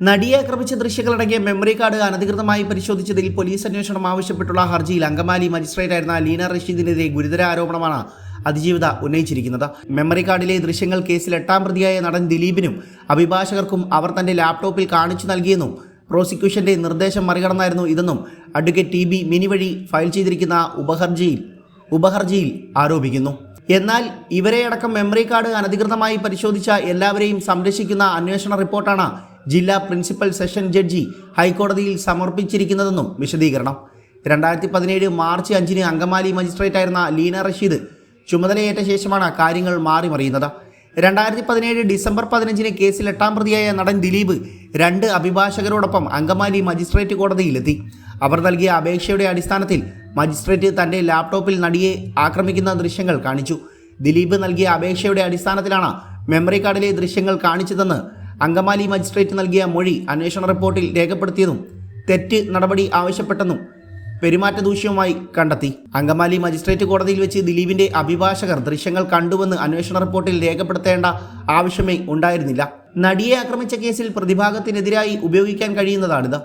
നടിയെ ആക്രമിച്ച ദൃശ്യങ്ങളടങ്ങിയ memory card അനധികൃതമായി പരിശോധിച്ചതിൽ പോലീസ് അന്വേഷണം ആവശ്യപ്പെട്ടുള്ള ഹർജിയിൽ അങ്കമാലി മജിസ്ട്രേറ്റായിരുന്ന ലീന റഷീദിനെതിരെ ഗുരുതര ആരോപണമാണ് അതിജീവിത ഉന്നയിച്ചിരിക്കുന്നത്. മെമ്മറി കാർഡിലെ ദൃശ്യങ്ങൾ കേസിൽ എട്ടാം പ്രതിയായ നടൻ ദിലീപിനും അഭിഭാഷകർക്കും അവർ തന്റെ ലാപ്ടോപ്പിൽ കാണിച്ചു നൽകിയെന്നും പ്രോസിക്യൂഷന്റെ നിർദ്ദേശം മറികടന്നായിരുന്നു ഇതെന്നും അഡ്വക്കേറ്റ് ടി ബി മിനി വഴി ഫയൽ ചെയ്തിരിക്കുന്ന ഉപഹർജിയിൽ ഉപഹർജിയിൽ ആരോപിക്കുന്നു. എന്നാൽ ഇവരെയടക്കം മെമ്മറി കാർഡ് അനധികൃതമായി പരിശോധിച്ച എല്ലാവരെയും സംരക്ഷിക്കുന്ന അന്വേഷണ റിപ്പോർട്ടാണ് ജില്ലാ പ്രിൻസിപ്പൽ സെഷൻ ജഡ്ജി ഹൈക്കോടതിയിൽ സമർപ്പിച്ചിരിക്കുന്നതെന്നും വിശദീകരണം. രണ്ടായിരത്തി പതിനേഴ് മാർച്ച് അഞ്ചിന് അങ്കമാലി മജിസ്ട്രേറ്റ് ആയിരുന്ന ലീന റഷീദ് ചുമതലയേറ്റ ശേഷമാണ് കാര്യങ്ങൾ മാറിമറിയുന്നത്. രണ്ടായിരത്തി പതിനേഴ് ഡിസംബർ പതിനഞ്ചിന് കേസിൽ എട്ടാം പ്രതിയായ നടൻ ദിലീപ് രണ്ട് അഭിഭാഷകരോടൊപ്പം അങ്കമാലി മജിസ്ട്രേറ്റ് കോടതിയിലെത്തി. അവർ നൽകിയ അപേക്ഷയുടെ അടിസ്ഥാനത്തിൽ മജിസ്ട്രേറ്റ് തന്റെ ലാപ്ടോപ്പിൽ നടിയെ ആക്രമിക്കുന്ന ദൃശ്യങ്ങൾ കാണിച്ചു. ദിലീപ് നൽകിയ അപേക്ഷയുടെ അടിസ്ഥാനത്തിലാണ് മെമ്മറി കാർഡിലെ ദൃശ്യങ്ങൾ കാണിച്ചതെന്ന് അങ്കമാലി മജിസ്ട്രേറ്റ് നൽകിയ മൊഴി അന്വേഷണ റിപ്പോർട്ടിൽ രേഖപ്പെടുത്തിയതും തെറ്റ് നടപടി ആവശ്യപ്പെട്ടെന്നും പെരുമാറ്റ ദൂഷ്യവുമായി കണ്ടെത്തി. അങ്കമാലി മജിസ്ട്രേറ്റ് കോടതിയിൽ വെച്ച് ദിലീപിന്റെ അഭിഭാഷകർ ദൃശ്യങ്ങൾ കണ്ടുവെന്ന് അന്വേഷണ റിപ്പോർട്ടിൽ രേഖപ്പെടുത്തേണ്ട ആവശ്യമേ ഉണ്ടായിരുന്നില്ല. നടിയെ ആക്രമിച്ച കേസിൽ പ്രതിഭാഗത്തിനെതിരായി ഉപയോഗിക്കാൻ കഴിയുന്നതാണിത്.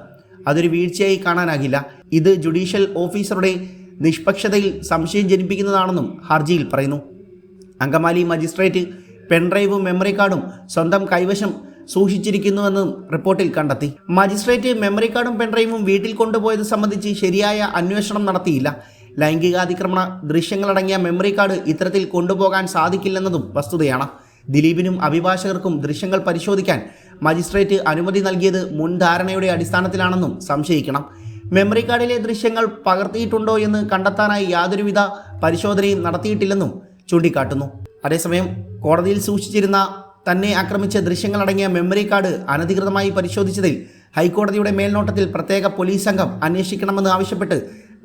അതൊരു വീഴ്ചയായി കാണാനാകില്ല. ഇത് ജുഡീഷ്യൽ ഓഫീസറുടെ നിഷ്പക്ഷതയിൽ സംശയം ജനിപ്പിക്കുന്നതാണെന്നും ഹർജിയിൽ പറയുന്നു. അങ്കമാലി മജിസ്ട്രേറ്റ് പെൻഡ്രൈവും മെമ്മറി കാർഡും സ്വന്തം കൈവശം സൂക്ഷിച്ചിരിക്കുന്നുവെന്നും റിപ്പോർട്ടിൽ കണ്ടെത്തി. മജിസ്ട്രേറ്റ് മെമ്മറി കാർഡും പെൻഡ്രൈവും വീട്ടിൽ കൊണ്ടുപോയത് സംബന്ധിച്ച് ശരിയായ അന്വേഷണം നടത്തിയില്ല. ലൈംഗികാതിക്രമണ ദൃശ്യങ്ങളടങ്ങിയ മെമ്മറി കാർഡ് ഇത്തരത്തിൽ കൊണ്ടുപോകാൻ സാധിക്കില്ലെന്നതും വസ്തുതയാണ്. ദിലീപിനും അഭിഭാഷകർക്കും ദൃശ്യങ്ങൾ പരിശോധിക്കാൻ മജിസ്ട്രേറ്റ് അനുമതി നൽകിയത് മുൻധാരണയുടെ അടിസ്ഥാനത്തിലാണെന്നും സംശയിക്കണം. മെമ്മറി കാർഡിലെ ദൃശ്യങ്ങൾ പകർത്തിയിട്ടുണ്ടോ എന്ന് കണ്ടെത്താനായി യാതൊരുവിധ പരിശോധനയും നടത്തിയിട്ടില്ലെന്നും ചൂണ്ടിക്കാട്ടുന്നു. അതേസമയം കോടതിയിൽ സൂക്ഷിച്ചിരുന്ന തന്നെ ആക്രമിച്ച ദൃശ്യങ്ങളടങ്ങിയ മെമ്മറി കാർഡ് അനധികൃതമായി പരിശോധിച്ചതിൽ ഹൈക്കോടതിയുടെ മേൽനോട്ടത്തിൽ പ്രത്യേക പോലീസ് സംഘം അന്വേഷിക്കണമെന്ന് ആവശ്യപ്പെട്ട്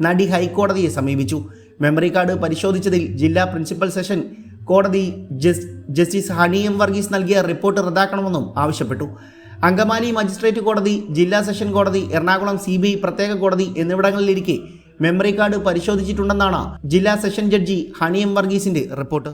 നടി ഹൈക്കോടതിയെ സമീപിച്ചു. മെമ്മറി കാർഡ് പരിശോധിച്ചതിൽ ജില്ലാ പ്രിൻസിപ്പൽ സെഷൻ കോടതി ജസ്റ്റിസ് ഹണി എം വർഗീസ് നൽകിയ റിപ്പോർട്ട് റദ്ദാക്കണമെന്നും ആവശ്യപ്പെട്ടു. അങ്കമാലി മജിസ്ട്രേറ്റ് കോടതി ജില്ലാ സെഷൻ കോടതി എറണാകുളം സി പ്രത്യേക കോടതി എന്നിവിടങ്ങളിലിരിക്കെ മെമ്മറി കാർഡ് പരിശോധിച്ചിട്ടുണ്ടെന്നാണ് ജില്ലാ സെഷൻ ജഡ്ജി ഹണി എം വർഗീസിന്റെ റിപ്പോർട്ട്.